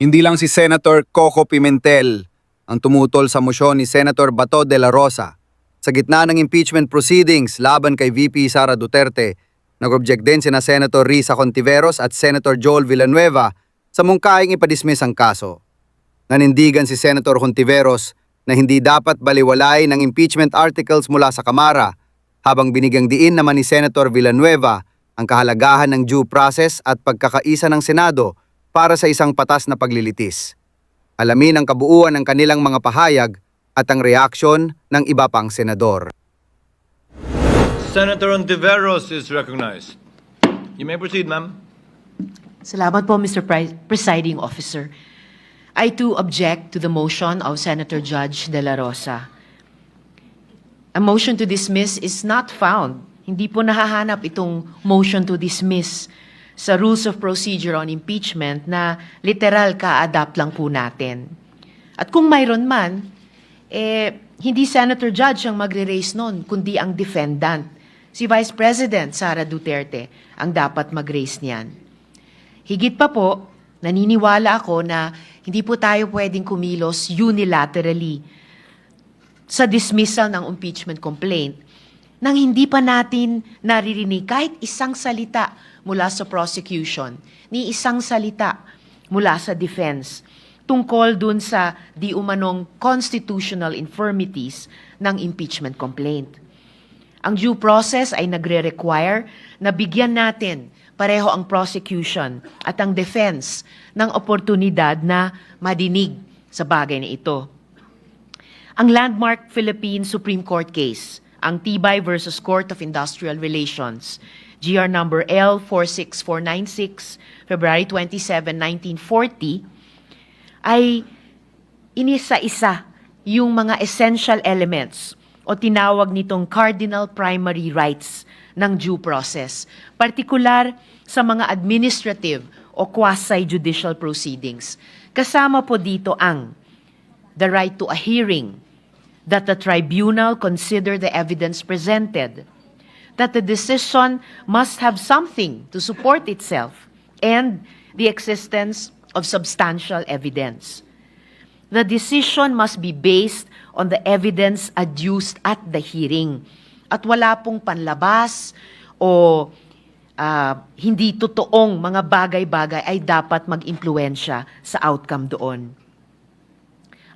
Hindi lang si Senator Coco Pimentel ang tumutol sa mosyon ni Senator Bato de la Rosa. Sa gitna ng impeachment proceedings laban kay VP Sara Duterte, nag-object din sina Senator Risa Contiveros at Senator Joel Villanueva sa mungkaing ipadismiss ang kaso. Nanindigan si Senator Contiveros na hindi dapat baliwalay ng impeachment articles mula sa Kamara habang binigyang diin naman ni Senator Villanueva ang kahalagahan ng due process at pagkakaisa ng Senado para sa isang patas na paglilitis. Alamin ang kabuuan ng kanilang mga pahayag at ang reaksyon ng iba pang senador. Senator Ontiveros is recognized. You may proceed, ma'am. Salamat po, Mr. Pri- Presiding Officer. I too object to the motion of Senator Judge De La Rosa. A motion to dismiss is not found. Hindi po nahahanap itong motion to dismiss sa Rules of Procedure on Impeachment na literal ka-adapt lang po natin. At kung mayroon man, eh, hindi Senator Judge ang magre-raise nun, kundi ang defendant. Si Vice President Sara Duterte ang dapat mag-raise niyan. Higit pa po, naniniwala ako na hindi po tayo pwedeng kumilos unilaterally sa dismissal ng impeachment complaint nang hindi pa natin naririnig kahit isang salita mula sa prosecution, ni isang salita mula sa defense tungkol dun sa di umanong constitutional infirmities ng impeachment complaint. Ang due process ay nagre-require na bigyan natin pareho ang prosecution at ang defense ng oportunidad na madinig sa bagay na ito. Ang landmark Philippine Supreme Court case, ang Tibay versus Court of Industrial Relations, GR number L46496, February 27, 1940, ay inisa-isa yung mga essential elements o tinawag nitong cardinal primary rights ng due process, partikular sa mga administrative o quasi-judicial proceedings. Kasama po dito ang the right to a hearing, that the tribunal consider the evidence presented, that the decision must have something to support itself, and the existence of substantial evidence. The decision must be based on the evidence adduced at the hearing. At wala pong panlabas o ah, hindi totoong mga bagay-bagay ay dapat mag-impluensya sa outcome doon.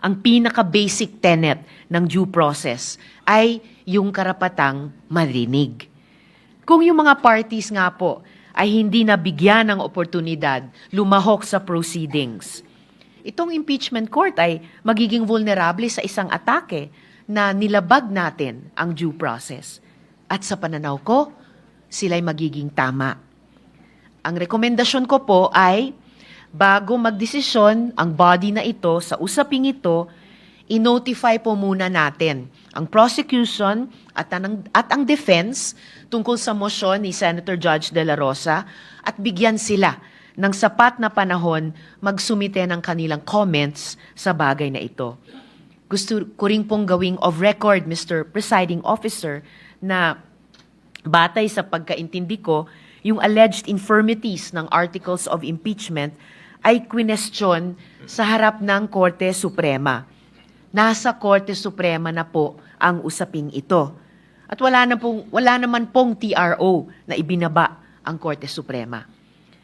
Ang pinaka-basic tenet ng due process ay yung karapatang marinig. Kung yung mga parties nga po ay hindi nabigyan ng oportunidad lumahok sa proceedings, itong impeachment court ay magiging vulnerable sa isang atake na nilabag natin ang due process. At sa pananaw ko, sila'y magiging tama. Ang rekomendasyon ko po ay bago magdesisyon ang body na ito sa usaping ito, i-notify po muna natin ang prosecution at ang, at ang defense tungkol sa motion ni Senator Judge De La Rosa at bigyan sila ng sapat na panahon magsumite ng kanilang comments sa bagay na ito. Gusto ko rin pong gawing of record, Mr. Presiding Officer, na batay sa pagkaintindi ko, yung alleged infirmities ng articles of impeachment ay kwinestyon sa harap ng Korte Suprema. Nasa Korte Suprema na po ang usaping ito. At wala, na pong, wala naman pong TRO na ibinaba ang Korte Suprema.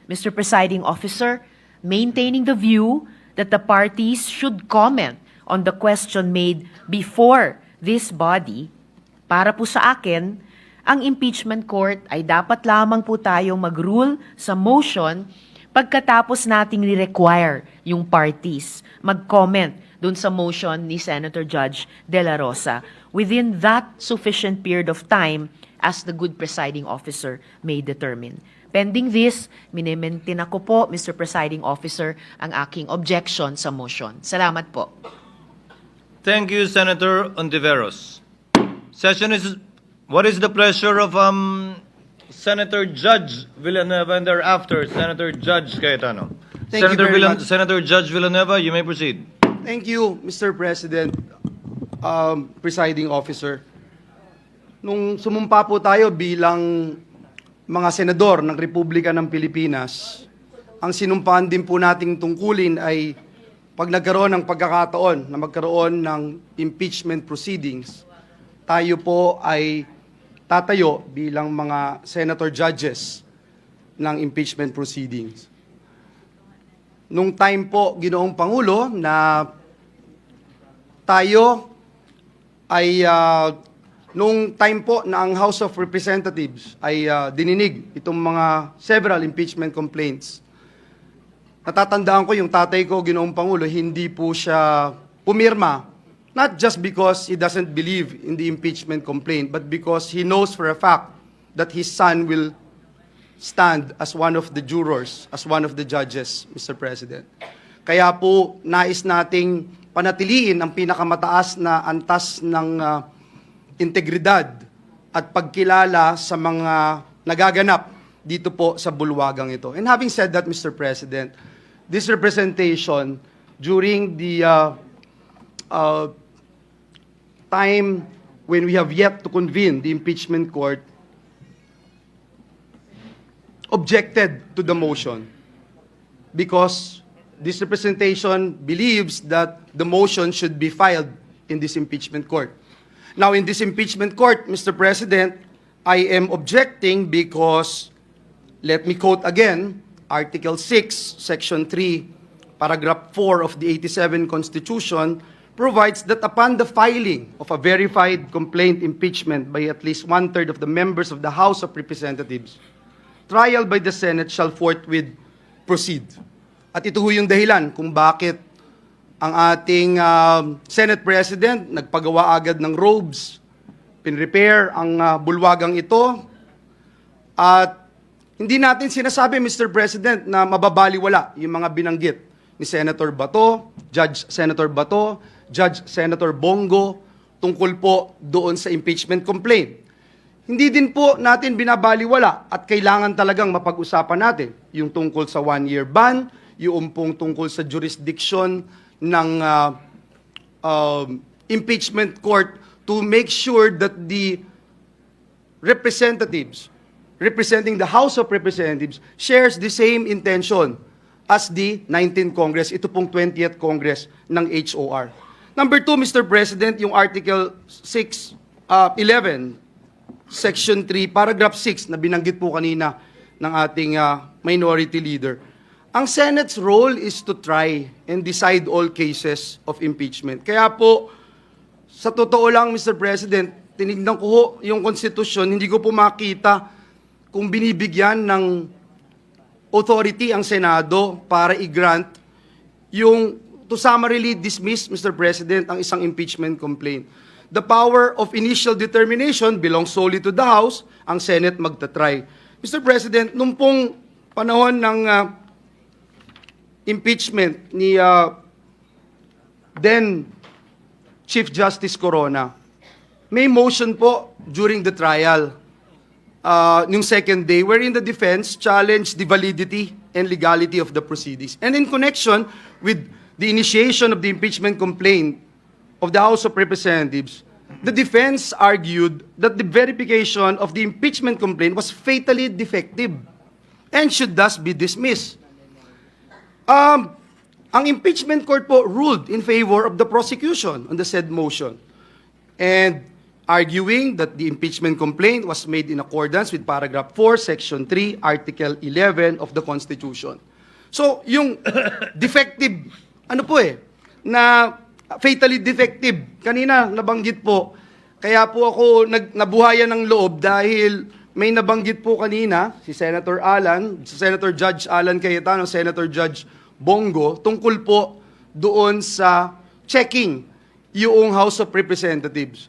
Mr. Presiding Officer, maintaining the view that the parties should comment on the question made before this body, para po sa akin, ang impeachment court ay dapat lamang po tayong mag-rule sa motion pagkatapos nating ni-require yung parties mag-comment dun sa motion ni Senator Judge De La Rosa within that sufficient period of time as the good presiding officer may determine. Pending this, minimaintain ako po, Mr. Presiding Officer, ang aking objection sa motion. Salamat po. Thank you, Senator Ontiveros. Session is, what is the pleasure of um, Senator Judge Villanueva and thereafter Senator Judge Cayetano? Thank you Senator very Villan- much. Senator Judge Villanueva, you may proceed. Thank you, Mr. President, um, presiding officer. Nung sumumpa po tayo bilang mga senador ng Republika ng Pilipinas, ang sinumpaan din po nating tungkulin ay pag nagkaroon ng pagkakataon na magkaroon ng impeachment proceedings, tayo po ay tatayo bilang mga senator judges ng impeachment proceedings. Nung time po, Ginoong Pangulo, na tayo ay ah, nung time po na ang House of Representatives ay ah, dininig itong mga several impeachment complaints. Natatandaan ko yung tatay ko, Ginoong Pangulo, hindi po siya pumirma not just because he doesn't believe in the impeachment complaint, but because he knows for a fact that his son will stand as one of the jurors, as one of the judges, Mr. President. Kaya po, nais nating panatiliin ang pinakamataas na antas ng ah, integridad at pagkilala sa mga nagaganap dito po sa bulwagang ito. And having said that, Mr. President, this representation during the uh, uh, time when we have yet to convene the impeachment court objected to the motion because this representation believes that the motion should be filed in this impeachment court. Now, in this impeachment court, Mr. President, I am objecting because, let me quote again, Article 6, Section 3, Paragraph 4 of the 87 Constitution provides that upon the filing of a verified complaint impeachment by at least one-third of the members of the House of Representatives, trial by the Senate shall forthwith proceed. At ito ho yung dahilan kung bakit ang ating um, Senate President nagpagawa agad ng robes, pinrepair ang ah, bulwagang ito, at hindi natin sinasabi, Mr. President, na mababaliwala yung mga binanggit ni Senator Bato, Judge Senator Bato, Judge Senator Bongo, tungkol po doon sa impeachment complaint. Hindi din po natin binabaliwala at kailangan talagang mapag-usapan natin yung tungkol sa one-year ban, yung pong tungkol sa jurisdiction ng ah, um, impeachment court to make sure that the representatives representing the House of Representatives shares the same intention as the 19th Congress, ito pong 20th Congress ng HOR. Number two, Mr. President, yung Article 6, uh, 11, Section 3, Paragraph 6 na binanggit po kanina ng ating uh, minority leader. Ang Senate's role is to try and decide all cases of impeachment. Kaya po, sa totoo lang, Mr. President, tinignan ko ho yung konstitusyon, hindi ko po makita kung binibigyan ng authority ang Senado para i-grant yung to summarily dismiss, Mr. President, ang isang impeachment complaint. The power of initial determination belongs solely to the House, ang Senate magta-try. Mr. President, nung pong panahon ng ah, impeachment ni ah, then Chief Justice Corona, may motion po during the trial, uh, yung second day, wherein the defense challenged the validity and legality of the proceedings. And in connection with the initiation of the impeachment complaint of the House of Representatives, the defense argued that the verification of the impeachment complaint was fatally defective and should thus be dismissed. Um, ang impeachment court po ruled in favor of the prosecution on the said motion and arguing that the impeachment complaint was made in accordance with paragraph 4, section 3, article 11 of the Constitution. So, yung defective, ano po eh, na fatally defective, kanina nabanggit po, kaya po ako nag, nabuhayan ng loob dahil may nabanggit po kanina si Senator Alan, si Senator Judge Alan Cayetano, Senator Judge Bongo, tungkol po doon sa checking yung House of Representatives.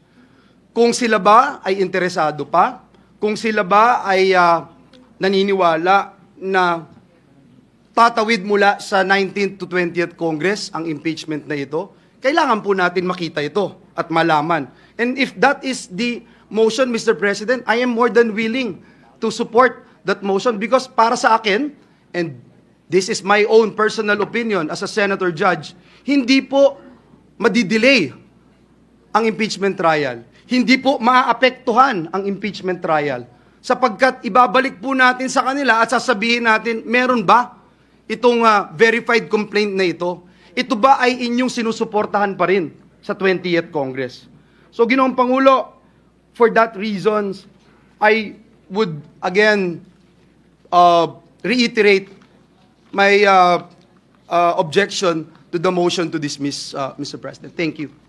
Kung sila ba ay interesado pa, kung sila ba ay ah, naniniwala na tatawid mula sa 19th to 20th Congress ang impeachment na ito, kailangan po natin makita ito at malaman. And if that is the motion, Mr. President, I am more than willing to support that motion because para sa akin, and this is my own personal opinion as a senator judge, hindi po madidelay ang impeachment trial. Hindi po maaapektuhan ang impeachment trial sapagkat ibabalik po natin sa kanila at sasabihin natin, meron ba itong ah, verified complaint na ito, ito ba ay inyong sinusuportahan pa rin sa 20th Congress? So, Ginoong Pangulo, for that reasons, I would again uh, reiterate my uh, uh, objection to the motion to dismiss, uh, Mr. President. Thank you.